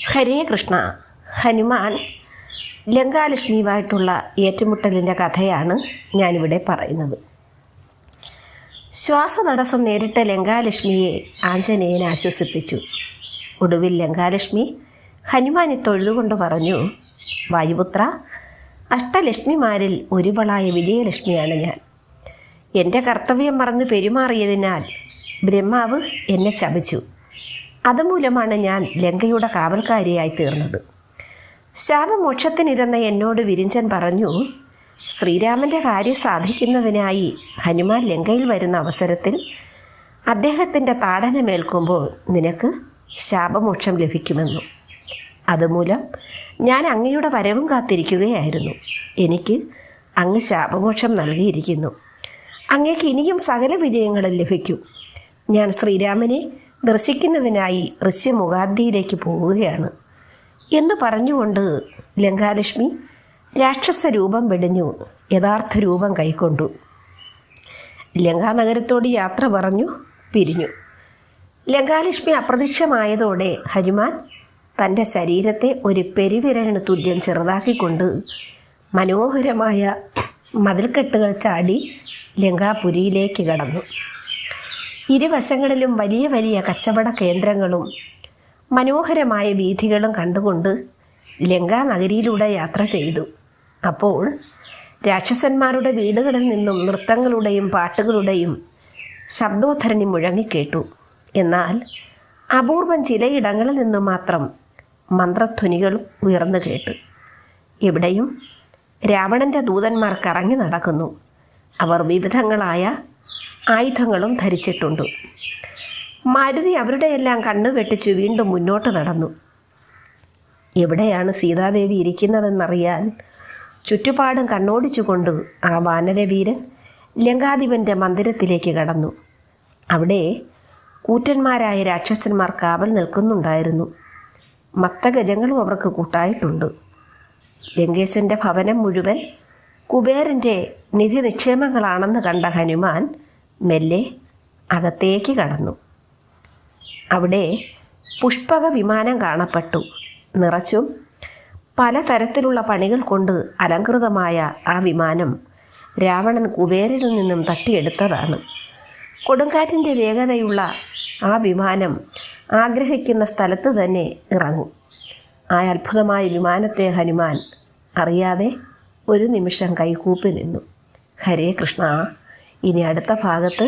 ഹരേ കൃഷ്ണ ഹനുമാൻ ലങ്കാലക്ഷ്മിയുമായിട്ടുള്ള ഏറ്റുമുട്ടലിന്റെ കഥയാണ് ഞാനിവിടെ പറയുന്നത്. ശ്വാസതടസ്സം നേരിട്ട ലങ്കാലക്ഷ്മിയെ ആഞ്ജനേയൻ ആശ്വസിപ്പിച്ചു. ഒടുവിൽ ലങ്കാലക്ഷ്മി ഹനുമാനെ തൊഴുതുകൊണ്ട് പറഞ്ഞു വായുപുത്ര അഷ്ടലക്ഷ്മിമാരിൽ ഒരുവളായ വിജയലക്ഷ്മിയാണ് ഞാൻ. എന്റെ കർത്തവ്യം മറന്ന് പെരുമാറിയതിനാൽ ബ്രഹ്മാവ് എന്നെ ശപിച്ചു. അതുമൂലമാണ് ഞാൻ ലങ്കയുടെ കാവൽക്കാരിയായി തീർന്നത്. ശാപമോക്ഷത്തിനിരുന്ന എന്നോട് വിരിഞ്ചൻ പറഞ്ഞു ശ്രീരാമന്റെ കാര്യം സാധിക്കുന്നതിനായി ഹനുമാൻ ലങ്കയിൽ വരുന്ന അവസരത്തിൽ അദ്ദേഹത്തിന്റെ താടനമേൽക്കുമ്പോൾ നിനക്ക് ശാപമോക്ഷം ലഭിക്കുമെന്നു. അതുമൂലം ഞാൻ അങ്ങയുടെ വരവും കാത്തിരിക്കുകയായിരുന്നു. എനിക്ക് അങ്ങ് ശാപമോക്ഷം നൽകിയിരിക്കുന്നു. അങ്ങേക്ക് ഇനിയും സകല വിജയങ്ങളും ലഭിക്കും. ഞാൻ ശ്രീരാമനെ ദർശിക്കുന്നതിനായി ഋഷ്യമുഖാദ്രിയിലേക്ക് പോവുകയാണ്. എന്ന് പറഞ്ഞുകൊണ്ട് ലങ്കാലക്ഷ്മി രാക്ഷസ രൂപം വെടിഞ്ഞു യഥാർത്ഥ രൂപം കൈക്കൊണ്ടു. ലങ്കാനഗരത്തോട് യാത്ര പറഞ്ഞു പിരിഞ്ഞു. ലങ്കാലക്ഷ്മി അപ്രത്യക്ഷമായതോടെ ഹനുമാൻ തന്റെ ശരീരത്തെ ഒരു പെരുവിരലിന് തുല്യം ചെറുതാക്കിക്കൊണ്ട് മനോഹരമായ മതിൽക്കെട്ടുകൾ ചാടി ലങ്കാപുരിയിലേക്ക് കടന്നു. ഇരുവശങ്ങളിലും വലിയ വലിയ കച്ചവട കേന്ദ്രങ്ങളും മനോഹരമായ വീഥികളും കണ്ടുകൊണ്ട് ലങ്കാ നഗരിയിലൂടെ യാത്ര ചെയ്തു. അപ്പോൾ രാക്ഷസന്മാരുടെ വീടുകളിൽ നിന്നും നൃത്തങ്ങളുടെയും പാട്ടുകളുടെയും ശബ്ദോദ്ധരണി മുഴങ്ങിക്കേട്ടു എന്നാൽ അപൂർവം ചിലയിടങ്ങളിൽ നിന്നും മാത്രം മന്ത്രധ്വനികൾ ഉയർന്നു കേട്ടു. എവിടെയും രാവണന്റെ ദൂതന്മാർ കറങ്ങി നടക്കുന്നു. അവർ വിവിധങ്ങളായ ആയുധങ്ങളും ധരിച്ചിട്ടുണ്ട്. മാരുതി അവരുടെയെല്ലാം കണ്ണു വെട്ടിച്ചു വീണ്ടും മുന്നോട്ട് നടന്നു. എവിടെയാണ് സീതാദേവി ഇരിക്കുന്നതെന്നറിയാൻ ചുറ്റുപാടും കണ്ണോടിച്ചുകൊണ്ട് ആ വാനരവീരൻ ലങ്കാധിപന്റെ മന്ദിരത്തിലേക്ക് കടന്നു. അവിടെ കൂറ്റന്മാരായ രാക്ഷസന്മാർ കാവൽ നിൽക്കുന്നുണ്ടായിരുന്നു. മത്തഗജങ്ങളും അവർക്ക് കൂട്ടായിട്ടുണ്ട്. ലങ്കേശന്റെ ഭവനം മുഴുവൻ കുബേരന്റെ നിധി നിക്ഷേപങ്ങളാണെന്ന് കണ്ട ഹനുമാൻ മെല്ലെ അകത്തേക്ക് കടന്നു. അവിടെ പുഷ്പക വിമാനം കാണപ്പെട്ടു. നിറച്ചും പലതരത്തിലുള്ള പണികൾ കൊണ്ട് അലങ്കൃതമായ ആ വിമാനം രാവണൻ കുബേരനിൽ നിന്നും തട്ടിയെടുത്തതാണ്. കൊടുങ്കാറ്റിന്റെ വേഗതയുള്ള ആ വിമാനം ആഗ്രഹിക്കുന്ന സ്ഥലത്ത് തന്നെ ഇറങ്ങും. ആ അത്ഭുതമായ വിമാനത്തെ ഹനുമാൻ അറിയാതെ ഒരു നിമിഷം കൈകൂപ്പി നിന്നു. ഹരേ കൃഷ്ണ. ഇനി അടുത്ത ഭാഗത്ത്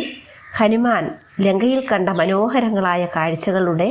ഹനുമാൻ ലങ്കയിൽ കണ്ട മനോഹരങ്ങളായ കാഴ്ചകളുടെ